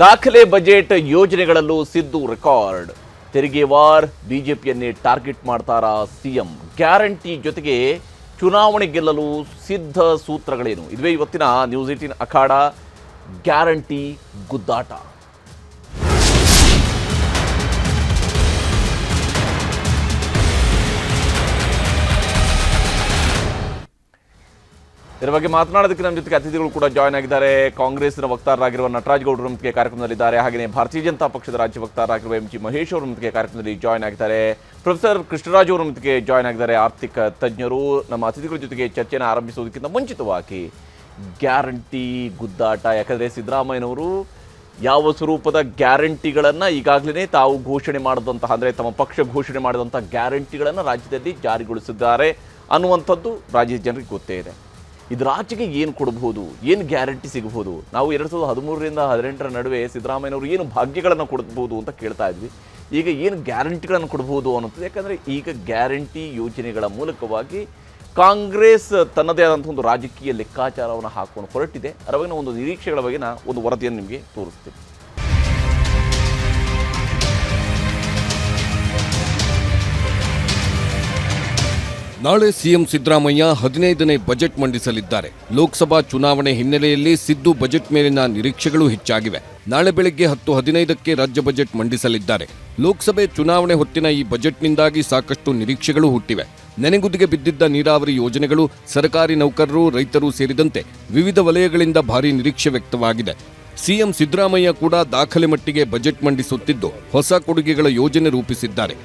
ದಾಖಲೆ ಬಜೆಟ್ ಯೋಜನೆಗಳಲ್ಲೂ ಸಿದ್ದು ರೆಕಾರ್ಡ್. ತೆರಿಗೆ ವಾರ್, ಬಿಜೆಪಿಯನ್ನೇ ಟಾರ್ಗೆಟ್ ಮಾಡ್ತಾರಾ ಸಿಎಂ. ಗ್ಯಾರಂಟಿ ಜೊತೆಗೆ ಚುನಾವಣೆ ಗೆಲ್ಲಲು ಸಿದ್ಧ ಸೂತ್ರಗಳೇನು? ಇದುವೇ ಇವತ್ತಿನ ನ್ಯೂಸ್ ಏಟೀನ್ ಅಖಾಡ. ಗ್ಯಾರಂಟಿ ಗುದ್ದಾಟ. ಇದರ ಬಗ್ಗೆ ಮಾತನಾಡೋದಕ್ಕೆ ನಮ್ಮ ಜೊತೆಗೆ ಅತಿಥಿಗಳು ಕೂಡ ಜಾಯ್ನ್ ಆಗಿದ್ದಾರೆ. ಕಾಂಗ್ರೆಸ್ನ ವಕ್ತಾರರಾಗಿರುವ ನಟರಾಜ್ ಗೌಡರು ನಮ್ಮೊಂದಿಗೆ ಕಾರ್ಯಕ್ರಮದಲ್ಲಿದ್ದಾರೆ. ಹಾಗೆಯೇ ಭಾರತೀಯ ಜನತಾ ಪಕ್ಷದ ರಾಜ್ಯ ವಕ್ತಾರರಾಗಿರುವ ಎಂ ಜಿ ಮಹೇಶ್ ಅವರು ನಮ್ಮೊಂದಿಗೆ ಕಾರ್ಯಕ್ರಮದಲ್ಲಿ ಜಾಯ್ನ್ ಆಗಿದ್ದಾರೆ. ಪ್ರೊಫೆಸರ್ ಕೃಷ್ಣರಾಜ್ ಅವರು ನಮ್ಮೊಂದಿಗೆ ಜಾಯ್ನ್ ಆಗಿದ್ದಾರೆ. ಆರ್ಥಿಕ ತಜ್ಞರು, ನಮ್ಮ ಅತಿಥಿಗಳ ಜೊತೆಗೆ ಚರ್ಚೆಯನ್ನು ಆರಂಭಿಸುವುದಕ್ಕಿಂತ ಮುಂಚಿತವಾಗಿ ಗ್ಯಾರಂಟಿ ಗುದ್ದಾಟ. ಯಾಕಂದರೆ ಸಿದ್ದರಾಮಯ್ಯನವರು ಯಾವ ಸ್ವರೂಪದ ಗ್ಯಾರಂಟಿಗಳನ್ನು ಈಗಾಗಲೇ ತಾವು ಘೋಷಣೆ ಮಾಡಿದಂತಹ, ಅಂದರೆ ತಮ್ಮ ಪಕ್ಷ ಘೋಷಣೆ ಮಾಡಿದಂಥ ಗ್ಯಾರಂಟಿಗಳನ್ನು ರಾಜ್ಯದಲ್ಲಿ ಜಾರಿಗೊಳಿಸಿದ್ದಾರೆ ಅನ್ನುವಂಥದ್ದು ರಾಜ್ಯದ ಜನರಿಗೆ ಗೊತ್ತೇ ಇದೆ. ಇದು ರಾಜ್ಯಕ್ಕೆ ಏನು ಕೊಡಬಹುದು, ಏನು ಗ್ಯಾರಂಟಿ ಸಿಗಬಹುದು? ನಾವು ಎರಡು ಸಾವಿರದ ಹದಿಮೂರರಿಂದ ಹದಿನೆಂಟರ ನಡುವೆ ಸಿದ್ದರಾಮಯ್ಯನವರು ಏನು ಭಾಗ್ಯಗಳನ್ನು ಕೊಡಬಹುದು ಅಂತ ಕೇಳ್ತಾ ಇದ್ವಿ. ಈಗ ಏನು ಗ್ಯಾರಂಟಿಗಳನ್ನು ಕೊಡಬಹುದು ಅನ್ನೋದು ಯಾಕಂದರೆ ಈಗ ಗ್ಯಾರಂಟಿ ಯೋಜನೆಗಳ ಮೂಲಕವಾಗಿ ಕಾಂಗ್ರೆಸ್ ತನ್ನದೇ ಆದಂಥ ಒಂದು ರಾಜಕೀಯ ಲೆಕ್ಕಾಚಾರವನ್ನು ಹಾಕೊಂಡು ಹೊರಟಿದೆ. ಅದರ ಒಂದು ನಿರೀಕ್ಷೆಗಳ ಬಗ್ಗೆ ಒಂದು ವರದಿಯನ್ನು ನಿಮಗೆ ತೋರಿಸ್ತೀವಿ. ನಾಳೆ ಸಿಎಂ ಸಿದ್ದರಾಮಯ್ಯ ಹದಿನೈದನೇ ಬಜೆಟ್ ಮಂಡಿಸಲಿದ್ದಾರೆ. ಲೋಕಸಭಾ ಚುನಾವಣೆ ಹಿನ್ನೆಲೆಯಲ್ಲಿ ಸಿದ್ದು ಬಜೆಟ್ ಮೇಲಿನ ನಿರೀಕ್ಷೆಗಳು ಹೆಚ್ಚಾಗಿವೆ. ನಾಳೆ ಬೆಳಗ್ಗೆ ಹತ್ತು ಹದಿನೈದಕ್ಕೆ ರಾಜ್ಯ ಬಜೆಟ್ ಮಂಡಿಸಲಿದ್ದಾರೆ. ಲೋಕಸಭೆ ಚುನಾವಣೆ ಹೊತ್ತಿನ ಈ ಬಜೆಟ್ನಿಂದಾಗಿ ಸಾಕಷ್ಟು ನಿರೀಕ್ಷೆಗಳು ಹುಟ್ಟಿವೆ. ನೆನೆಗುದಿಗೆ ಬಿದ್ದಿದ್ದ ನೀರಾವರಿ ಯೋಜನೆಗಳು, ಸರ್ಕಾರಿ ನೌಕರರು, ರೈತರು ಸೇರಿದಂತೆ ವಿವಿಧ ವಲಯಗಳಿಂದ ಭಾರೀ ನಿರೀಕ್ಷೆ ವ್ಯಕ್ತವಾಗಿದೆ. ಸಿಎಂ ಸಿದ್ದರಾಮಯ್ಯ ಕೂಡ ದಾಖಲೆ ಮಟ್ಟಿಗೆ ಬಜೆಟ್ ಮಂಡಿಸುತ್ತಿದ್ದು, ಹೊಸ ಕೊಡುಗೆಗಳ ಯೋಜನೆ ರೂಪಿಸಿದ್ದಾರೆ.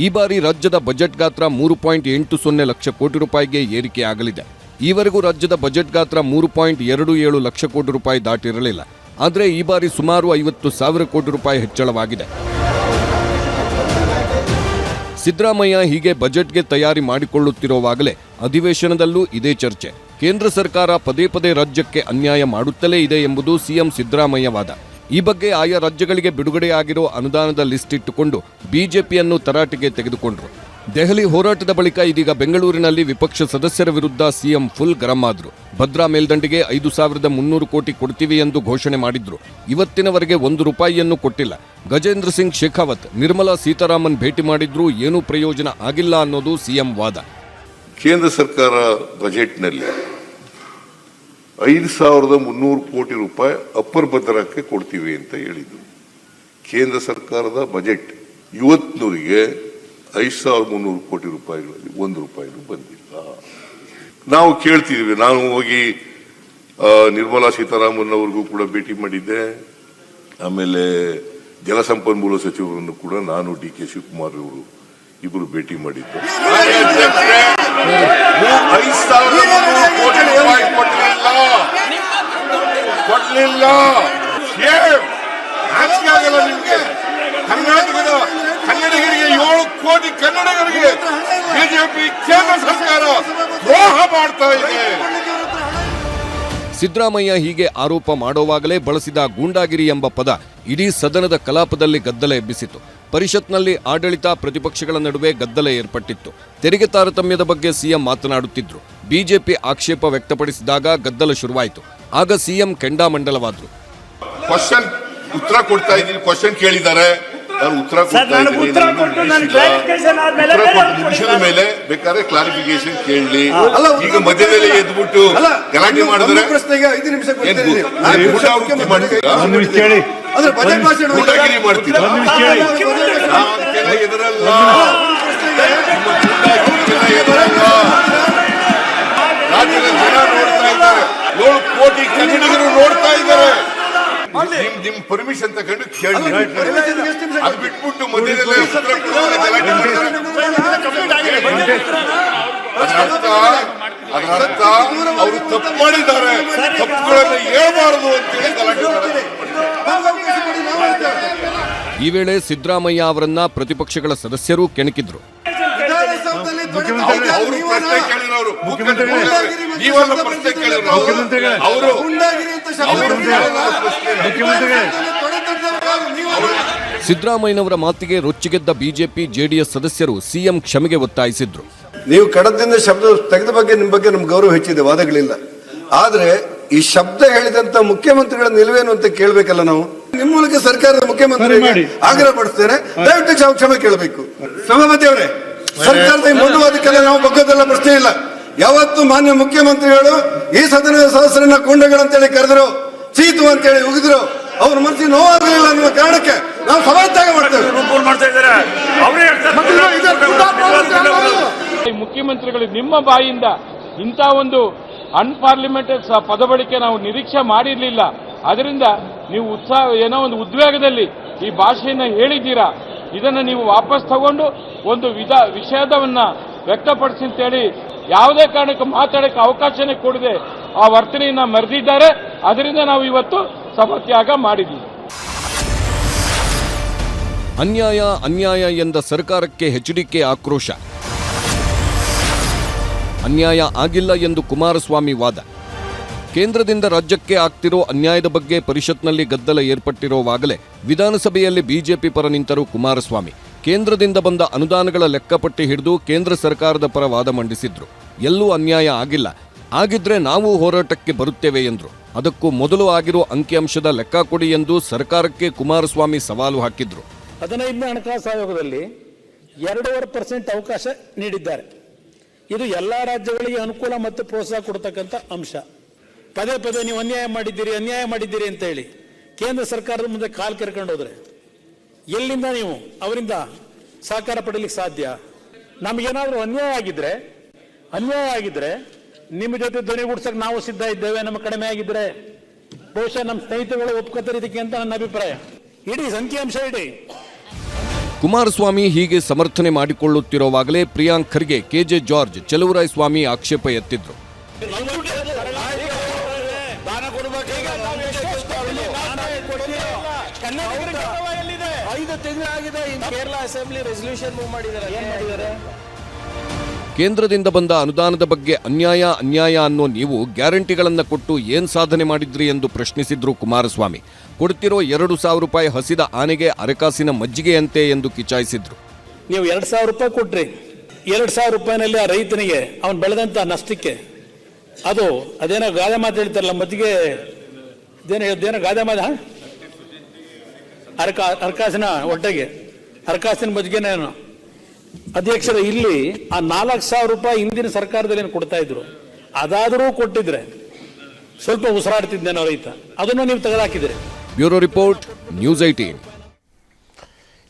ಈ ಬಾರಿ ರಾಜ್ಯದ ಬಜೆಟ್ ಗಾತ್ರ ಮೂರು ಪಾಯಿಂಟ್ ಎಂಟು ಸೊನ್ನೆ ಲಕ್ಷ ಕೋಟಿ ರೂಪಾಯಿಗೆ ಏರಿಕೆಯಾಗಲಿದೆ ಈವರೆಗೂ ರಾಜ್ಯದ ಬಜೆಟ್ ಗಾತ್ರ ಮೂರು ಪಾಯಿಂಟ್ ಎರಡು ಏಳು ಲಕ್ಷ ಕೋಟಿ ರೂಪಾಯಿ ದಾಟಿರಲಿಲ್ಲ. ಆದರೆ ಈ ಬಾರಿ ಸುಮಾರು ಐವತ್ತು ಸಾವಿರ ಕೋಟಿ ರೂಪಾಯಿ ಹೆಚ್ಚಳವಾಗಿದೆ. ಸಿದ್ದರಾಮಯ್ಯ ಹೀಗೆ ಬಜೆಟ್ಗೆ ತಯಾರಿ ಮಾಡಿಕೊಳ್ಳುತ್ತಿರುವಾಗಲೇ ಅಧಿವೇಶನದಲ್ಲೂ ಇದೇ ಚರ್ಚೆ. ಕೇಂದ್ರ ಸರ್ಕಾರ ಪದೇ ಪದೇ ರಾಜ್ಯಕ್ಕೆ ಅನ್ಯಾಯ ಮಾಡುತ್ತಲೇ ಇದೆ ಎಂಬುದು ಸಿಎಂ ಸಿದ್ದರಾಮಯ್ಯ ವಾದ. ಈ ಬಗ್ಗೆ ಆಯಾ ರಾಜ್ಯಗಳಿಗೆ ಬಿಡುಗಡೆಯಾಗಿರೋ ಅನುದಾನದ ಲಿಸ್ಟ್ ಇಟ್ಟುಕೊಂಡು ಬಿಜೆಪಿಯನ್ನು ತರಾಟೆಗೆ ತೆಗೆದುಕೊಂಡರು. ದೆಹಲಿ ಹೋರಾಟದ ಬಳಿಕ ಇದೀಗ ಬೆಂಗಳೂರಿನಲ್ಲಿ ವಿಪಕ್ಷ ಸದಸ್ಯರ ವಿರುದ್ಧ ಸಿಎಂ ಫುಲ್ ಗರಂ ಆದರು. ಭದ್ರಾ ಮೇಲ್ದಂಡೆಗೆ ಐದು ಸಾವಿರದ ಮುನ್ನೂರು ಕೋಟಿ ಕೊಡ್ತೀವಿ ಎಂದು ಘೋಷಣೆ ಮಾಡಿದ್ರು. ಇವತ್ತಿನವರೆಗೆ ಒಂದು ರೂಪಾಯಿಯನ್ನು ಕೊಟ್ಟಿಲ್ಲ. ಗಜೇಂದ್ರ ಸಿಂಗ್ ಶೇಖಾವತ್, ನಿರ್ಮಲಾ ಸೀತಾರಾಮನ್ ಭೇಟಿ ಮಾಡಿದ್ರು ಏನೂ ಪ್ರಯೋಜನ ಆಗಿಲ್ಲ ಅನ್ನೋದು ಸಿಎಂ ವಾದ. ಕೇಂದ್ರ ಸರ್ಕಾರ ಬಜೆಟ್ನಲ್ಲಿ ಐದು ಸಾವಿರದ ಮುನ್ನೂರು ಕೋಟಿ ರೂಪಾಯಿ ಅಪ್ಪರ್ ಭದ್ರಕ್ಕೆ ಕೊಡ್ತೀವಿ ಅಂತ ಹೇಳಿದ್ರು. ಕೇಂದ್ರ ಸರ್ಕಾರದ ಬಜೆಟ್ ಇವತ್ತಿನವರಿಗೆ ಐದು ಸಾವಿರದ ಮುನ್ನೂರು ಕೋಟಿ ರೂಪಾಯಿಗಳಲ್ಲಿ ಒಂದು ರೂಪಾಯಿನೂ ಬಂದಿಲ್ಲ. ನಾವು ಕೇಳ್ತಿದ್ವಿ ನಾನು ಹೋಗಿ ನಿರ್ಮಲಾ ಸೀತಾರಾಮನ್ ಅವ್ರಿಗೂ ಕೂಡ ಭೇಟಿ ಮಾಡಿದ್ದೆ. ಆಮೇಲೆ ಜಲಸಂಪನ್ಮೂಲ ಸಚಿವರನ್ನು ಕೂಡ ನಾನು ಡಿ ಕೆ ಶಿವಕುಮಾರ್ ಅವರು ಇಬ್ಬರು ಭೇಟಿ ಮಾಡಿದ್ದು. ಕೊಡಲಿಲ್ಲ ಕೊಡಲಿಲ್ಲ ನಾಚಿಕೆ ಆಗಲ್ಲ ನಿಮ್ಗೆ ಕರ್ನಾಟಕದ ಕನ್ನಡಿಗರಿಗೆ ಏಳು ಕೋಟಿ ಕನ್ನಡಿಗರಿಗೆ ಬಿಜೆಪಿ ಕೇಂದ್ರ ಸರ್ಕಾರ ದ್ರೋಹ ಮಾಡ್ತಾ ಇದೆ ಸಿದ್ದರಾಮಯ್ಯ ಹೀಗೆ ಆರೋಪ ಮಾಡೋವಾಗಲೇ ಬಳಸಿದ ಗೂಂಡಾಗಿರಿ ಎಂಬ ಪದ ಇಡೀ ಸದನದ ಕಲಾಪದಲ್ಲಿ ಗದ್ದಲ ಎಬ್ಬಿಸಿತು. ಪರಿಷತ್ನಲ್ಲಿ ಆಡಳಿತ ಪ್ರತಿಪಕ್ಷಗಳ ನಡುವೆ ಗದ್ದಲ ಏರ್ಪಟ್ಟಿತ್ತು. ತೆರಿಗೆ ತಾರತಮ್ಯದ ಬಗ್ಗೆ ಸಿಎಂ ಮಾತನಾಡುತ್ತಿದ್ರು. ಬಿಜೆಪಿ ಆಕ್ಷೇಪ ವ್ಯಕ್ತಪಡಿಸಿದಾಗ ಗದ್ದಲ ಶುರುವಾಯಿತು. ಆಗ ಸಿಎಂ ಕೆಂಡಾಮಂಡಲವಾದ್ರು ಕ್ವಶನ್ ಉತ್ತರ ಕೊಡ್ತಾ ಇದ್ದೀನಿ ಕ್ವಶನ್ ಕೇಳಿದ್ದಾರೆ. ಉತ್ತರ ಮುಗಿಸಿದ. ಮೇಲೆ ಬೇಕಾದ್ರೆ ಕ್ಲಾರಿಫಿಕೇಶನ್ ಕೇಳಲಿ. ಅಲ್ಲ, ಈಗ ಮಧ್ಯದಲ್ಲಿ ಎದ್ಬಿಟ್ಟು ಗಲಾಟೆ ನಿಮಿಷ ಮಾಡಿದ್ರೆ ಅಂದ್ರೆ ಬಜೆಟ್ ಭಾಷಣ ಗೂಂಡಾಗಿರಿ ಮಾಡ್ತೀರಾ? ಒಂದು ನಿಮಿಷ ಕೇಳಿ. ನಾವು ಅದಕ್ಕೆಲ್ಲ ಎದುರಲ್ಲ ನಿಮ್ಮ ಗೂಂಡಾಗಿರಿಗೆಲ್ಲ ಎದುರಲ್ಲ ರಾಜ್ಯದ ಜನ ನೋಡ್ತಾ ಇದ್ದಾರೆ. ಏಳು ಕೋಟಿ ಕನ್ನಡಿಗರು ನೋಡ್ತಾ ಇದ್ದಾರೆ. ನಿಮ್ ನಿಮ್ ಪರ್ಮಿಷನ್ ತಗೊಂಡು ಕೇಳಿ. ಅದು ಬಿಟ್ಬಿಟ್ಟು ಮಧ್ಯದಲ್ಲಿ ಉತ್ತರ ಕೊಡೋದ್ರೆ ಗಲಾಟೆ ಮಾಡ್ತಾರೆ. ಅದರ ಅರ್ಥ ಅದರ ಅವರು ತಪ್ಪು ಮಾಡಿದ್ದಾರೆ. ತಪ್ಪುಗಳನ್ನು ಹೇಳ್ಬಾರದು ಅಂತೇಳಿ ಗಲಾಟೆ. ಈ ವೇಳೆ ಸಿದ್ದರಾಮಯ್ಯ ಅವರನ್ನ ಪ್ರತಿಪಕ್ಷಗಳ ಸದಸ್ಯರು ಕೆಣಕಿದ್ರು. ಸಿದ್ದರಾಮಯ್ಯನವರ ಮಾತಿಗೆ ರೊಚ್ಚಿಗೆದ್ದ ಬಿಜೆಪಿ ಜೆಡಿಎಸ್ ಸದಸ್ಯರು ಸಿಎಂ ಕ್ಷಮೆಗೆ ಒತ್ತಾಯಿಸಿದ್ರು. ನೀವು ಕಡದಿಂದ ಶಬ್ದ ತೆಗೆದ ಬಗ್ಗೆ ನಿಮ್ಮ ಬಗ್ಗೆ ನಮ್ಗೆ ಗೌರವ ಹೆಚ್ಚಿದೆ ವಾದಗಳಿಲ್ಲ. ಆದ್ರೆ ಈ ಶಬ್ದ ಹೇಳಿದಂತ ಮುಖ್ಯಮಂತ್ರಿಗಳ ನಿಲುವೇನು ಅಂತ ಕೇಳಬೇಕಲ್ಲ ನಾವು? ನಿಮ್ಮ ಮೂಲಕ ಸರ್ಕಾರದ ಮುಖ್ಯಮಂತ್ರಿ ಆಗ್ರಹ ಪಡಿಸ್ತೇನೆ. ದಯವಿಟ್ಟು ನಾವು ಕ್ಷಮೆ ಕೇಳಬೇಕು. ಸಭಾಪತಿ ಅವರೇ ಸರ್ಕಾರದ ಮುಂದುವಾದಕ್ಕೆಲ್ಲ ನಾವು ಬಗ್ಗೋದೆಲ್ಲ ಪ್ರಶ್ನೆ ಇಲ್ಲ. ಯಾವತ್ತು ಮಾನ್ಯ ಮುಖ್ಯಮಂತ್ರಿಗಳು ಈ ಸದನದ ಸದಸ್ಯರನ್ನ ಕೊಂಡೆಗಳಂತೇಳಿ ಕರೆದ್ರು ಚೀತು ಅಂತೇಳಿ ಉಗಿದ್ರು ಅವ್ರ ಮನಸ್ಸಿಗೆ ನೋವಾಗಲಿಲ್ಲ ಅನ್ನುವ ಕಾರಣಕ್ಕೆ ನಾವು ಸಭಾತ್ಯಾಗ ಮಾಡ್ತೇವೆ. ರೂಪೂರ್ ಮಾಡ್ತಾ ಇದ್ದಾರೆ ಅವರೇ ಈ ಮುಖ್ಯಮಂತ್ರಿಗಳು ನಿಮ್ಮ ಬಾಯಿಂದ ಇಂಥ ಒಂದು ಅನ್ಪಾರ್ಲಿಮೆಂಟರಿ ಪದ ಬಳಕೆ ನಾವು ನಿರೀಕ್ಷೆ ಮಾಡಿರಲಿಲ್ಲ. ಅದರಿಂದ ನೀವು ಉತ್ಸಾಹ, ಏನೋ ಒಂದು ಉದ್ವೇಗದಲ್ಲಿ ಈ ಭಾಷೆಯನ್ನು ಹೇಳಿದ್ದೀರಾ? ಇದನ್ನು ನೀವು ವಾಪಸ್ ತಗೊಂಡು ಒಂದು ವಿಧ, ವಿಷಾದವನ್ನ ವ್ಯಕ್ತಪಡಿಸಿ ಅಂತೇಳಿ ಯಾವುದೇ ಕಾರಣಕ್ಕೂ ಮಾತಾಡೋಕ್ಕೆ ಅವಕಾಶನೇ ಕೊಡದೆ ಆ ವರ್ತನೆಯನ್ನು ಮರೆದಿದ್ದಾರೆ. ಅದರಿಂದ ನಾವು ಇವತ್ತು ಸಭಾತ್ಯಾಗ ಮಾಡಿದ್ದೀವಿ. ಅನ್ಯಾಯ ಅನ್ಯಾಯ ಎಂದ ಸರ್ಕಾರಕ್ಕೆ ಎಚ್ಡಿಕೆ ಆಕ್ರೋಶ. ಅನ್ಯಾಯ ಆಗಿಲ್ಲ ಎಂದು ಕುಮಾರಸ್ವಾಮಿ ವಾದ. ಕೇಂದ್ರದಿಂದ ರಾಜ್ಯಕ್ಕೆ ಆಗ್ತಿರೋ ಅನ್ಯಾಯದ ಬಗ್ಗೆ ಪರಿಷತ್ನಲ್ಲಿ ಗದ್ದಲ ಏರ್ಪಟ್ಟಿರುವಾಗಲೇ ವಿಧಾನಸಭೆಯಲ್ಲಿ ಬಿಜೆಪಿ ಪರ ನಿಂತರು ಕುಮಾರಸ್ವಾಮಿ. ಕೇಂದ್ರದಿಂದ ಬಂದ ಅನುದಾನಗಳ ಲೆಕ್ಕಪಟ್ಟಿ ಹಿಡಿದು ಕೇಂದ್ರ ಸರ್ಕಾರದ ಪರ ವಾದ ಮಂಡಿಸಿದ್ರು. ಎಲ್ಲೂ ಅನ್ಯಾಯ ಆಗಿಲ್ಲ. ಆಗಿದ್ರೆ ನಾವು ಹೋರಾಟಕ್ಕೆ ಬರುತ್ತೇವೆ ಎಂದರು. ಅದಕ್ಕೂ ಮೊದಲು ಆಗಿರೋ ಅಂಕಿಅಂಶದ ಲೆಕ್ಕ ಕೊಡಿ ಎಂದು ಸರ್ಕಾರಕ್ಕೆ ಕುಮಾರಸ್ವಾಮಿ ಸವಾಲು ಹಾಕಿದ್ರು. ಹದಿನೈದನೇ ಹಣಕಾಸು ಆಯೋಗದಲ್ಲಿ ಎರಡೂವರೆ ಪರ್ಸೆಂಟ್ ಅವಕಾಶ ನೀಡಿದ್ದಾರೆ. ಇದು ಎಲ್ಲ ರಾಜ್ಯಗಳಿಗೆ ಅನುಕೂಲ ಮತ್ತು ಪ್ರೋತ್ಸಾಹ ಕೊಡ್ತಕ್ಕಂಥ ಅಂಶ. ಪದೇ ಪದೇ ನೀವು ಅನ್ಯಾಯ ಮಾಡಿದ್ದೀರಿ ಅನ್ಯಾಯ ಮಾಡಿದ್ದೀರಿ ಅಂತ ಹೇಳಿ ಕೇಂದ್ರ ಸರ್ಕಾರದ ಮುಂದೆ ಕಾಲು ಕೆರ್ಕೊಂಡು ಹೋದ್ರೆ ಎಲ್ಲಿಂದ ನೀವು? ಅವರಿಂದ ಸಹಕಾರ ಪಡೀಲಿಕ್ಕೆ ಸಾಧ್ಯ? ನಮಗೇನಾದರೂ ಅನ್ಯಾಯ ಆಗಿದ್ರೆ ಅನ್ಯಾಯ ಆಗಿದ್ರೆ ನಿಮ್ಮ ಜೊತೆ ಧ್ವನಿಗೂಡ್ಸಕ್ಕೆ ನಾವು ಸಿದ್ಧ ಇದ್ದೇವೆ ನಮ್ಮ ಕಡಿಮೆ ಆಗಿದ್ರೆ ಬಹುಶಃ ನಮ್ಮ ಸ್ನೇಹಿತರುಗಳು ಒಪ್ಕೋತಾರೆ ಇದಕ್ಕೆ ಅಂತ ನನ್ನ ಅಭಿಪ್ರಾಯ. ಇಡೀ ಸಂಖ್ಯಾಂಶ ಇಡೀ. ಕುಮಾರಸ್ವಾಮಿ ಹೀಗೆ ಸಮರ್ಥನೆ ಮಾಡಿಕೊಳ್ಳುತ್ತಿರುವಾಗಲೇ ಪ್ರಿಯಾಂಕ್ ಖರ್ಗೆ ಕೆಜೆ ಜಾರ್ಜ್ ಚಲುವರಾಯ ಸ್ವಾಮಿ ಆಕ್ಷೇಪ ಎತ್ತಿದ್ರು. ಐದು ತಿಂಗಳಾಗಿದೆ ಕೇರಳ ಅಸೆಂಬ್ಲಿ ರೆಸಲ್ಯೂಷನ್ ಮೂವ್ ಮಾಡಿದ್ದಾರೆ. ಏನ್ ಮಾಡಿದ್ದಾರೆ? ಕೇಂದ್ರದಿಂದ ಬಂದ ಅನುದಾನದ ಬಗ್ಗೆ ಅನ್ಯಾಯ ಅನ್ಯಾಯ ಅನ್ನೋ ನೀವು ಗ್ಯಾರಂಟಿಗಳನ್ನು ಕೊಟ್ಟು ಏನ್ ಸಾಧನೆ ಮಾಡಿದ್ರಿ ಎಂದು ಪ್ರಶ್ನಿಸಿದ್ರು ಕುಮಾರಸ್ವಾಮಿ. ಕೊಡ್ತಿರೋ ಎರಡು ಸಾವಿರ ರೂಪಾಯಿ ಹಸಿದ ಆನೆಗೆ ಅರಕಾಸಿನ ಮಜ್ಜಿಗೆಯಂತೆ ಎಂದು ಕಿಚಾಯಿಸಿದ್ರು. ನೀವು ಎರಡು ಸಾವಿರ ರೂಪಾಯಿ ಕೊಟ್ರಿ. ಎರಡು ಸಾವಿರ ರೂಪಾಯಿನಲ್ಲಿ ಆ ರೈತನಿಗೆ ಅವನು ಬೆಳೆದಂತ ನಷ್ಟಕ್ಕೆ. ಅದು ಅದೇನೋ ಗಾದೆ ಮಾತು ಹೇಳ್ತಾರಲ್ಲ ಮಜ್ಜಿಗೆ ಗಾದೆ ಮಾತ ಅರ್ಕ ಹರಕಾಸಿನ ಹೊಟ್ಟೆಗೆ ಹರಕಾಸಿನ ಬದುಕೇನೇನು ಅಧ್ಯಕ್ಷರ ಇಲ್ಲಿ ಆ ನಾಲ್ಕು ಸಾವಿರ ರೂಪಾಯಿ ಹಿಂದಿನ ಸರ್ಕಾರದಲ್ಲಿ ಏನು ಕೊಡ್ತಾ ಇದ್ರು? ಅದಾದರೂ ಕೊಟ್ಟಿದ್ರೆ ಸ್ವಲ್ಪ ಉಸಿರಾಡ್ತಿದ್ದೇನೋ ರೈತ. ಅದನ್ನು ನೀವು ತೆಗೆದಾಕಿದ್ರೆ ಬ್ಯೂರೋ ರಿಪೋರ್ಟ್ ನ್ಯೂಸ್ ಐಟೀನ್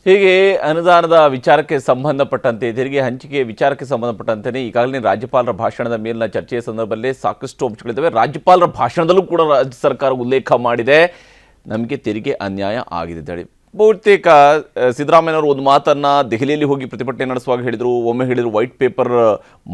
ಹೀಗೆ ಅನುದಾನದ ವಿಚಾರಕ್ಕೆ ಸಂಬಂಧಪಟ್ಟಂತೆ ತೆರಿಗೆ ಹಂಚಿಕೆ ವಿಚಾರಕ್ಕೆ ಸಂಬಂಧಪಟ್ಟಂತೆ ಈಗಾಗಲೇ ರಾಜ್ಯಪಾಲರ ಭಾಷಣದ ಮೇಲಿನ ಚರ್ಚೆಯ ಸಂದರ್ಭದಲ್ಲಿ ಸಾಕಷ್ಟು ಅಂಶಗಳಿದ್ದಾವೆ. ರಾಜ್ಯಪಾಲರ ಭಾಷಣದಲ್ಲೂ ಕೂಡ ರಾಜ್ಯ ಸರ್ಕಾರ ಉಲ್ಲೇಖ ಮಾಡಿದೆ. ನಮಗೆ ತೆರಿಗೆ ಅನ್ಯಾಯ ಆಗಿದೆ ಬಹುತೇಕ ಸಿದ್ದರಾಮಯ್ಯನವರು ಒಂದು ಮಾತನ್ನು ದೆಹಲಿಯಲ್ಲಿ ಹೋಗಿ ಪ್ರತಿಭಟನೆ ನಡೆಸುವಾಗ ಹೇಳಿದರು, ಒಮ್ಮೆ ಹೇಳಿದರು ವೈಟ್ ಪೇಪರ್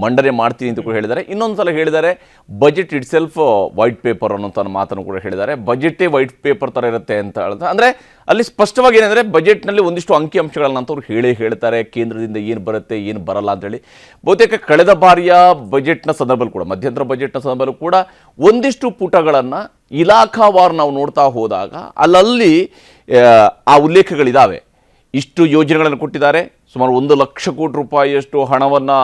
ಮಂಡನೆ ಮಾಡ್ತೀನಿ ಅಂತ ಕೂಡ ಹೇಳಿದ್ದಾರೆ. ಇನ್ನೊಂದು ಸಲ ಹೇಳಿದ್ದಾರೆ budget itself white paper ಅನ್ನೋಂಥ ಮಾತನ್ನು ಕೂಡ ಹೇಳಿದ್ದಾರೆ. ಬಜೆಟೇ ವೈಟ್ ಪೇಪರ್ ಥರ ಇರುತ್ತೆ ಅಂತ ಹೇಳಿದ್ರೆ ಅಂದರೆ ಅಲ್ಲಿ ಸ್ಪಷ್ಟವಾಗಿ ಏನಂದರೆ ಬಜೆಟ್ನಲ್ಲಿ ಒಂದಿಷ್ಟು ಅಂಕಿಅಂಶಗಳನ್ನ ಅಂತವ್ರು ಹೇಳಿ ಹೇಳೇ ಹೇಳ್ತಾರೆ, ಕೇಂದ್ರದಿಂದ ಏನು ಬರುತ್ತೆ, ಏನು ಬರಲ್ಲ ಅಂತೇಳಿ ಬಹುತೇಕ ಕಳೆದ ಬಾರಿಯ ಬಜೆಟ್ನ ಸಂದರ್ಭದಲ್ಲಿ ಕೂಡ, ಮಧ್ಯಂತರ ಬಜೆಟ್ನ ಸಂದರ್ಭದಲ್ಲೂ ಕೂಡ ಒಂದಿಷ್ಟು ಪುಟಗಳನ್ನು ಇಲಾಖಾವಾರು ನಾವು ನೋಡ್ತಾ ಹೋದಾಗ ಅಲ್ಲಲ್ಲಿ, ಆ ಉಲ್ಲೇಖಗಳಿದ್ದಾವೆ ಇಷ್ಟು ಯೋಜನೆಗಳನ್ನು ಕೊಟ್ಟಿದ್ದಾರೆ ಸುಮಾರು ಒಂದು ಲಕ್ಷ ಕೋಟಿ ರೂಪಾಯಿಯಷ್ಟು ಹಣವನ್ನು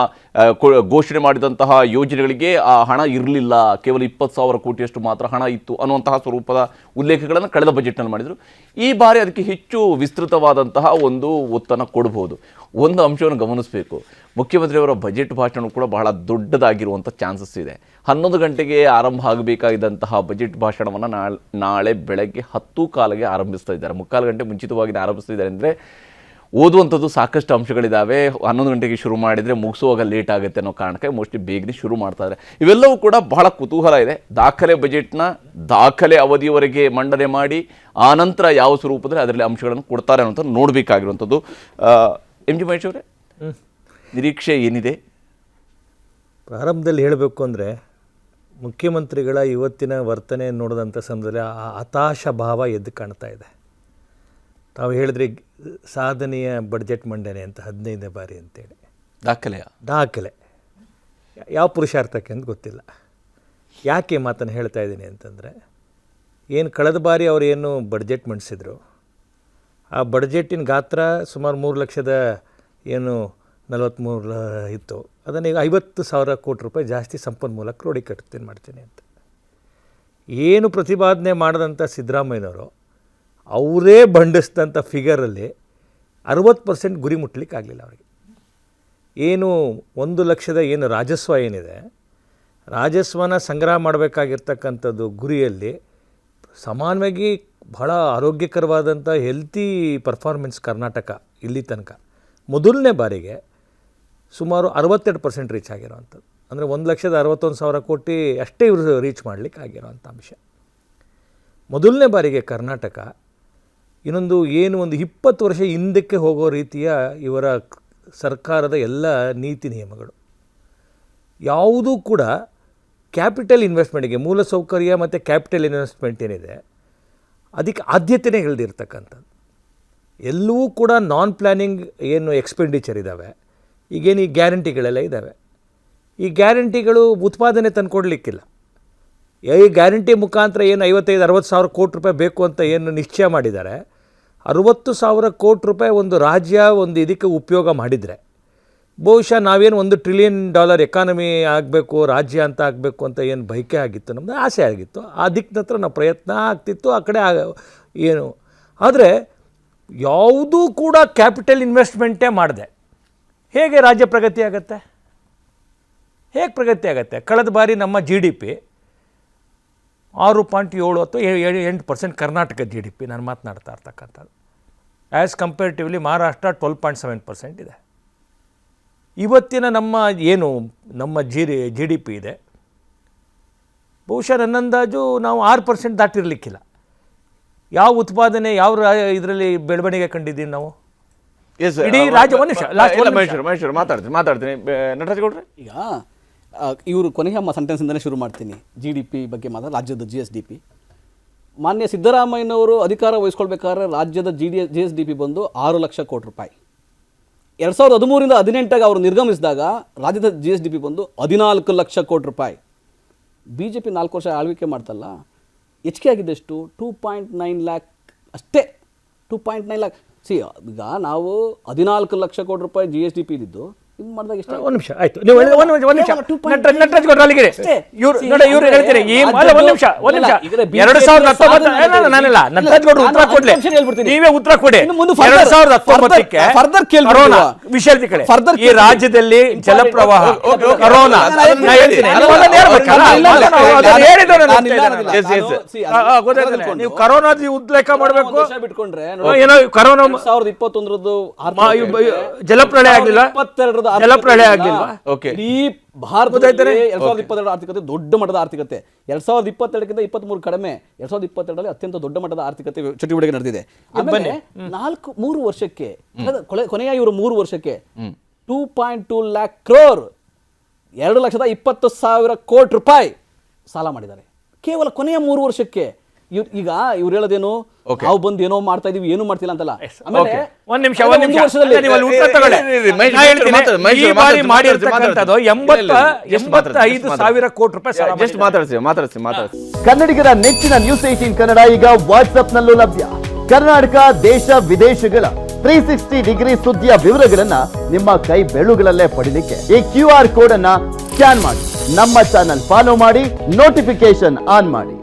ಘೋಷಣೆ ಮಾಡಿದಂತಹ ಯೋಜನೆಗಳಿಗೆ ಆ ಹಣ ಇರಲಿಲ್ಲ. ಕೇವಲ ಇಪ್ಪತ್ತು ಸಾವಿರ ಕೋಟಿಯಷ್ಟು ಮಾತ್ರ ಹಣ ಇತ್ತು ಅನ್ನುವಂತಹ ಸ್ವರೂಪದ ಉಲ್ಲೇಖಗಳನ್ನು ಕಳೆದ ಬಜೆಟ್ನಲ್ಲಿ ಮಾಡಿದರು. ಈ ಬಾರಿ ಅದಕ್ಕೆ ಹೆಚ್ಚು ವಿಸ್ತೃತವಾದಂತಹ ಒಂದು ಒತ್ತನ್ನು ಕೊಡಬಹುದು ಒಂದು ಅಂಶವನ್ನು ಗಮನಿಸಬೇಕು. ಮುಖ್ಯಮಂತ್ರಿಯವರ ಬಜೆಟ್ ಭಾಷಣ ಕೂಡ ಬಹಳ ದೊಡ್ಡದಾಗಿರುವಂಥ ಚಾನ್ಸಸ್ ಇದೆ. ಹನ್ನೊಂದು ಗಂಟೆಗೆ ಆರಂಭ ಆಗಬೇಕಾಗಿದ್ದಂತಹ ಬಜೆಟ್ ಭಾಷಣವನ್ನು ನಾಳೆ ಬೆಳಗ್ಗೆ ಹತ್ತು ಕಾಲಿಗೆ ಆರಂಭಿಸ್ತಾ ಇದ್ದಾರೆ. ಮುಕ್ಕಾಲು ಗಂಟೆ ಮುಂಚಿತವಾಗಿ ಆರಂಭಿಸ್ತಾ ಇದ್ದಾರೆ ಅಂದರೆ ಓದುವಂಥದ್ದು ಸಾಕಷ್ಟು ಅಂಶಗಳಿದ್ದಾವೆ ಹನ್ನೊಂದು ಗಂಟೆಗೆ ಶುರು ಮಾಡಿದರೆ ಮುಗಿಸುವಾಗ ಲೇಟ್ ಆಗುತ್ತೆ ಅನ್ನೋ ಕಾರಣಕ್ಕೆ ಮೋಸ್ಟ್ಲಿ ಬೇಗನೆ ಶುರು ಮಾಡ್ತಾರೆ ಇವೆಲ್ಲವೂ ಕೂಡ ಬಹಳ ಕುತೂಹಲ ಇದೆ. ದಾಖಲೆ ಬಜೆಟ್ನ ದಾಖಲೆ ಅವಧಿಯವರೆಗೆ ಮಂಡನೆ ಮಾಡಿ ಆನಂತರ ಯಾವ ಸ್ವರೂಪದಲ್ಲಿ ಅದರಲ್ಲಿ ಅಂಶಗಳನ್ನು ಕೊಡ್ತಾರೆ ಅನ್ನೋಂಥ ನೋಡಬೇಕಾಗಿರುವಂಥದ್ದು. ಎಂ ಜಿ ಮಹೇಶ್ ಅವರೇ ನಿರೀಕ್ಷೆ ಏನಿದೆ? ಪ್ರಾರಂಭದಲ್ಲಿ ಹೇಳಬೇಕು ಅಂದರೆ ಮುಖ್ಯಮಂತ್ರಿಗಳ ಇವತ್ತಿನ ವರ್ತನೆ ನೋಡಿದಂಥ ಸಂದರ್ಭದಲ್ಲಿ ಆ ಹತಾಶ ಭಾವ ಎದ್ದು ಕಾಣ್ತಾ ಇದೆ. ತಾವು ಹೇಳಿದ್ರೆ ಸಾಧನೆಯ ಬಡ್ಜೆಟ್ ಮಂಡನೆ ಅಂತ ಹದಿನೈದನೇ ಬಾರಿ ಅಂತೇಳಿ. ದಾಖಲೆಯ? ದಾಖಲೆ. ಯಾವ ಪುರುಷಾರ್ಥಕ್ಕೆ ಅಂತ ಗೊತ್ತಿಲ್ಲ. ಯಾಕೆ ಮಾತನ್ನು ಹೇಳ್ತಾ ಇದ್ದೀನಿ ಅಂತಂದರೆ ಏನು ಕಳೆದ ಬಾರಿ ಅವರು ಏನು ಬಡ್ಜೆಟ್ ಮಂಡಿಸಿದ್ರು ಆ ಬಡ್ಜೆಟ್ಟಿನ ಗಾತ್ರ ಸುಮಾರು ಮೂರು ಲಕ್ಷದ ಏನು ನಲವತ್ತ್ಮೂರು ಇತ್ತು. ಅದನ್ನು ಈಗ ಐವತ್ತು ಸಾವಿರ ಕೋಟಿ ರೂಪಾಯಿ ಜಾಸ್ತಿ ಸಂಪನ್ಮೂಲ ಕ್ರೋಢೀಕರಿಸ್ತೀನಿ ಮಾಡ್ತೀನಿ ಅಂತ. ಏನು ಪ್ರತಿಪಾದನೆ ಮಾಡಿದಂಥ ಸಿದ್ದರಾಮಯ್ಯನವರು ಅವರೇ ಬಂಡಿಸಿದಂಥ ಫಿಗರಲ್ಲಿ ಅರವತ್ತು ಪರ್ಸೆಂಟ್ ಗುರಿ ಮುಟ್ಲಿಕ್ಕೆ ಆಗಲಿಲ್ಲ ಅವರಿಗೆ. ಏನು ಒಂದು ಲಕ್ಷದ ಏನು ರಾಜಸ್ವ ಏನಿದೆ, ರಾಜಸ್ವನ ಸಂಗ್ರಹ ಮಾಡಬೇಕಾಗಿರ್ತಕ್ಕಂಥದ್ದು ಗುರಿಯಲ್ಲಿ ಸಮಾನವಾಗಿ ಬಹಳ ಆರೋಗ್ಯಕರವಾದಂಥ ಹೆಲ್ತಿ ಪರ್ಫಾರ್ಮೆನ್ಸ್ ಕರ್ನಾಟಕ ಇಲ್ಲಿ ತನಕ. ಮೊದಲನೇ ಬಾರಿಗೆ ಸುಮಾರು ಅರವತ್ತೆರಡು ಪರ್ಸೆಂಟ್ ರೀಚ್ ಆಗಿರೋವಂಥದ್ದು. ಅಂದರೆ ಒಂದು ಲಕ್ಷದ ಅರವತ್ತೊಂದು ಸಾವಿರ ಕೋಟಿ ಅಷ್ಟೇ ಇವರು ರೀಚ್ ಮಾಡಲಿಕ್ಕೆ ಆಗಿರೋವಂಥ ಅಂಶ. ಮೊದಲನೇ ಬಾರಿಗೆ ಕರ್ನಾಟಕ ಇನ್ನೊಂದು ಏನು ಒಂದು ಇಪ್ಪತ್ತು ವರ್ಷ ಹಿಂದಕ್ಕೆ ಹೋಗೋ ರೀತಿಯ ಇವರ ಸರ್ಕಾರದ ಎಲ್ಲ ನೀತಿ ನಿಯಮಗಳು. ಯಾವುದೂ ಕೂಡ ಕ್ಯಾಪಿಟಲ್ ಇನ್ವೆಸ್ಟ್ಮೆಂಟ್ಗೆ ಮೂಲಸೌಕರ್ಯ ಮತ್ತು ಕ್ಯಾಪಿಟಲ್ ಇನ್ವೆಸ್ಟ್ಮೆಂಟ್ ಏನಿದೆ, ಅದಕ್ಕೆ ಆದ್ಯತೆನೇ ಹೇಳ್ದಿರ್ತಕ್ಕಂಥದ್ದು ಎಲ್ಲವೂ ಕೂಡ ನಾನ್ ಪ್ಲ್ಯಾನಿಂಗ್ ಏನು ಎಕ್ಸ್ಪೆಂಡಿಚರ್ ಇದ್ದಾವೆ ಈಗೇನು ಈ ಗ್ಯಾರಂಟಿಗಳೆಲ್ಲ ಇದ್ದಾವೆ ಈ ಗ್ಯಾರಂಟಿಗಳು ಉತ್ಪಾದನೆ ತಂದುಕೊಡ್ಲಿಕ್ಕಿಲ್ಲ. ಈ ಗ್ಯಾರಂಟಿ ಮುಖಾಂತರ ಏನು ಐವತ್ತೈದು, ಅರವತ್ತು ಸಾವಿರ ಕೋಟಿ ರೂಪಾಯಿ ಬೇಕು ಅಂತ ಏನು ನಿಶ್ಚಯ ಮಾಡಿದ್ದಾರೆ ಅರುವತ್ತು ಸಾವಿರ ಕೋಟಿ ರೂಪಾಯಿ ಒಂದು ರಾಜ್ಯ ಒಂದು ಇದಕ್ಕೆ ಉಪಯೋಗ ಮಾಡಿದರೆ, ಬಹುಶಃ ನಾವೇನು ಒಂದು ಟ್ರಿಲಿಯನ್ ಡಾಲರ್ ಎಕಾನಮಿ ಆಗಬೇಕು, ರಾಜ್ಯ ಅಂತ ಆಗಬೇಕು ಅಂತ ಏನು ಬಯಕೆ ಆಗಿತ್ತು ನಮ್ಮದು ಆಸೆ ಆಗಿತ್ತು. ಆ ದಿಕ್ಕಿನತ್ರ ನಾವು ಪ್ರಯತ್ನ ಆಗ್ತಿತ್ತು, ಆ ಕಡೆ ಏನು. ಆದರೆ ಯಾವುದೂ ಕೂಡ ಕ್ಯಾಪಿಟಲ್ ಇನ್ವೆಸ್ಟ್ಮೆಂಟೇ ಮಾಡಿದೆ. ಹೇಗೆ ರಾಜ್ಯ ಪ್ರಗತಿ ಆಗುತ್ತೆ? ಹೇಗೆ ಪ್ರಗತಿ ಆಗುತ್ತೆ? ಕಳೆದ ಬಾರಿ ನಮ್ಮ ಜಿ ಡಿ ಪಿ ಆರು ಪಾಯಿಂಟ್ ಏಳು ಅಥವಾ ಎಂಟು percent Karnataka G D P ನಾನು ಮಾತನಾಡ್ತಾ ಇರ್ತಕ್ಕಂಥದ್ದು. As comparatively Maharashtra twelve point seven percent ಇದೆ. ಇವತ್ತಿನ ನಮ್ಮ ಏನು ನಮ್ಮ ಜಿ ಜಿ ಡಿ ಪಿ ಇದೆ. ಬಹುಶಃ ನನ್ನ ಅಂದಾಜು ನಾವು ಆರು ಪರ್ಸೆಂಟ್ ದಾಟಿರಲಿಕ್ಕಿಲ್ಲ. ಯಾವ ಉತ್ಪಾದನೆ ಯಾವ ಇದರಲ್ಲಿ ಬೆಳವಣಿಗೆ ಕಂಡಿದ್ದೀವಿ ನಾವು? ಎಸ್ ಇಡೀ ರಾಜ್ಯ- ಒಂದ್ ನಿಮಿಷ, last ಒಂದ್ ಮಹೇಶ್ವರ್ ಮಹೇಶ್ವರ್ ಮಾತಾಡ್ತೀನಿ ಮಾತಾಡ್ತೀನಿ. ಬೆ- ನಟರಾಜ್ ಗೌಡ್ರೆ? ಈಗ ಇವರು ಕೊನೆಗೆ ಸೆಂಟೆನ್ಸ್ ಇಂದಲೇ ಶುರು ಮಾಡ್ತೀನಿ. ಜಿ ಡಿ ಪಿ ಬಗ್ಗೆ ಮಾತಾಡ ರಾಜ್ಯದ ಜಿ ಎಸ್ ಡಿ ಪಿ ಮಾನ್ಯ ಸಿದ್ದರಾಮಯ್ಯನವರು ಅಧಿಕಾರ ವಹಿಸ್ಕೊಳ್ಬೇಕಾದ್ರೆ ರಾಜ್ಯದ G D G S D P ಬಂದು ಆರು ಲಕ್ಷ ಕೋಟಿ ರೂಪಾಯಿ. ಎರಡು ಸಾವಿರದ ಹದಿಮೂರಿಂದ ಹದಿನೆಂಟಾಗ ಅವರು ನಿರ್ಗಮಿಸಿದಾಗ ರಾಜ್ಯದ ಜಿ ಎಸ್ ಡಿ ಪಿ ಬಂದು ಹದಿನಾಲ್ಕು ಲಕ್ಷ ಕೋಟಿ ರೂಪಾಯಿ. ಬಿ ಜೆ ಪಿ ನಾಲ್ಕು ವರ್ಷ ಆಳ್ವಿಕೆ ಮಾಡ್ತಲ್ಲ ಹೆಚ್ಚಿಗೆ ಆಗಿದ್ದಷ್ಟು ಟೂ ಪಾಯಿಂಟ್ ನೈನ್ ಲ್ಯಾಕ್ ಅಷ್ಟೇ. ಟೂ ಪಾಯಿಂಟ್ ನೈನ್ ಲ್ಯಾಕ್ ಸಿ, ಈಗ ನಾವು ಹದಿನಾಲ್ಕು ಲಕ್ಷ ಕೋಟಿ ರೂಪಾಯಿ ಜಿ ಎಸ್ ಡಿ ಪಿ ಇದ್ದಿದ್ದು ಇದು ಮಾಡಿದಾಗ ಎಷ್ಟು ಒಂದು ನಿಮಿಷ ಆಯ್ತು. ನೀವು ಹೇಳಿದ ಒಂದು ನಿಮಿಷ ಒಂದು ನಿಮಿಷ. ಕೇವಲ 2.9 ನಟ- ನಟರಾಜ್ ಅಲ್ಲಿಗೆ ಅಷ್ಟೇ. ಇವ್ರು ನೋಡಿ ಇವ್ರು ಹೇಳ್ತೀರಿ ಈ ಅಲ್ಲ ಒಂದು ನಿಮಿಷ ಒಂದು ನಿಮಿಷ. ಎರಡು ಸಾವಿರದ ಹತ್ತೊಂಬತ್ತು ಇಲ್ಲ, ನಾನಿಲ್ಲ. ನಟರಾಜ್ ಗೌಡ್ರು ಉತ್ತರ ಕೊಡ್ಲಿ. ನೀವೇ ಉತ್ತರ ಕೊಡಿ. ಎರಡು ಸಾವಿರದ ಹತ್ತೊಂಬತ್ತಕ್ಕೆ ಫರ್ದರ್. ವಿಷಯದ ಕಡೆ Further ಈ ರಾಜ್ಯದಲ್ಲಿ ಜಲಪ್ರವಾಹ. ಕರೋನಾ. ನೀವು ಕರೋನಾದ ಉದ್ಲೇಖ ಮಾಡಬೇಕು? ಬಿಟ್ಕೊಂಡ್ರೆ ಏನೋ ಕರೋನಾ ಸಾವಿರದ ಇಪ್ಪತ್ತೊಂದರದ್ದು ಜಲಪ್ರಳಯ ಆಗಲಿಲ್ಲ? ಇಪ್ಪತ್ತೆರಡರದ ಜಲಪ್ರಳಯ ಆಗ್ಲಿಲ್ವಾ? ಭಾರತದಲ್ಲಿ ಗೊತ್ತಾಯ್ತಾನೆ? ಎರಡ್ ಸಾವಿರದ ಇಪ್ಪತ್ತೆರಡು ಆರ್ಥಿಕತೆ ದೊಡ್ಡ ಮಟ್ಟದ ಆರ್ಥಿಕತೆ. ಎರಡ್ ಸಾವಿರದ ಇಪ್ಪತ್ತೆರಡಕ್ಕಿಂತ ಇಪ್ಪತ್ಮೂರು ಕಡಿಮೆ. ಎರಡ್ ಸಾವಿರದ ಇಪ್ಪತ್ತೆರಡರಲ್ಲಿ ಅತ್ಯಂತ ದೊಡ್ಡ ಮಟ್ಟದ ಆರ್ಥಿಕತೆ ಚಟುವಟಿಕೆ ನಡೆದಿದೆ. ಆಮೇಲೆ ನಾಲ್ಕು ಮೂರು ವರ್ಷಕ್ಕೆ ಕೊನೆಯ ಇವರು ಮೂರು ವರ್ಷಕ್ಕೆ two point two lakh crore ಎರಡು ಲಕ್ಷದ ಇಪ್ಪತ್ತು ಸಾವಿರ ಕೋಟಿ ರೂಪಾಯಿ ಸಾಲ ಮಾಡಿದ್ದಾರೆ. ಕೇವಲ ಕೊನೆಯ ಮೂರು ವರ್ಷಕ್ಕೆ ಈಗ ಇವ್ರು ಹೇಳೋದೇನು ನಾವು ಬಂದು ಏನೋ ಮಾಡ್ತಾ ಇದೀವಿ ಏನು ಮಾಡ್ತಿಲ್ಲ ಅಂತಲ್ಲ? ಆಮೇಲೆ. ಒಂದ್ ನಿಮಿಷ ಒಂದ್ ನಿಮಿಷ. ವರ್ಷದಲ್ಲಿ. ನೀವು ಅಲ್ಲಿ ಉತ್ತರ ತಗೊಳ್ಳಿ. ಇರಿ, ಇರಿ, ಮಹೇಶ್ ನಾ ಹೇಳ್ತೀನಿ, ಮಾತಾಡಿ, ಮಹೇಶ್ ಈ ಮಾತಾಡಿ, ಬಾರಿ ಮಾತಾಡಿ, ಮಾಡಿರ್ತಕ್ಕಂಥದ್ದು ಮಾತಾಡಿ. ಎಂಬತ್ತ ಇಲ್ಲ, ಇಲ್ಲ, just ಎಂಬತ್ತ ಮಾತಾಡಿ, ಐದು ಸಾವಿರ ಕೋಟಿ ರೂಪಾಯಿ ಸಾಲ ಜಸ್ಟ್ ಮಾಡಿದ್ದಾರೆ. ಮಾತಾಡ್ಸಿ ಮಾತಾಡ್ಸಿ ಮಾತಾಡ್ಸಿ. ಕನ್ನಡಿಗರ ನೆಚ್ಚಿನ ನ್ಯೂಸ್ ಏಟೀನ್ ಕನ್ನಡ ಈಗ ವಾಟ್ಸ್ಆಪ್ನಲ್ಲೂ ಲಭ್ಯ. ಕರ್ನಾಟಕ ದೇಶ ವಿದೇಶಗಳ ತ್ರೀ ಸಿಕ್ಸ್ಟಿ ಡಿಗ್ರಿ ಸುದ್ದಿಯ ವಿವರಗಳನ್ನ ನಿಮ್ಮ ಕೈ ಬೆಳುಗಳಲ್ಲೇ ಪಡಿಲಿಕ್ಕೆ ಈ ಕ್ಯೂ ಆರ್ ಕೋಡ್ ಅನ್ನ ಸ್ಕ್ಯಾನ್ ಮಾಡಿ. ನಮ್ಮ ಚಾನಲ್ ಫಾಲೋ ಮಾಡಿ ನೋಟಿಫಿಕೇಶನ್ ಆನ್ ಮಾಡಿ.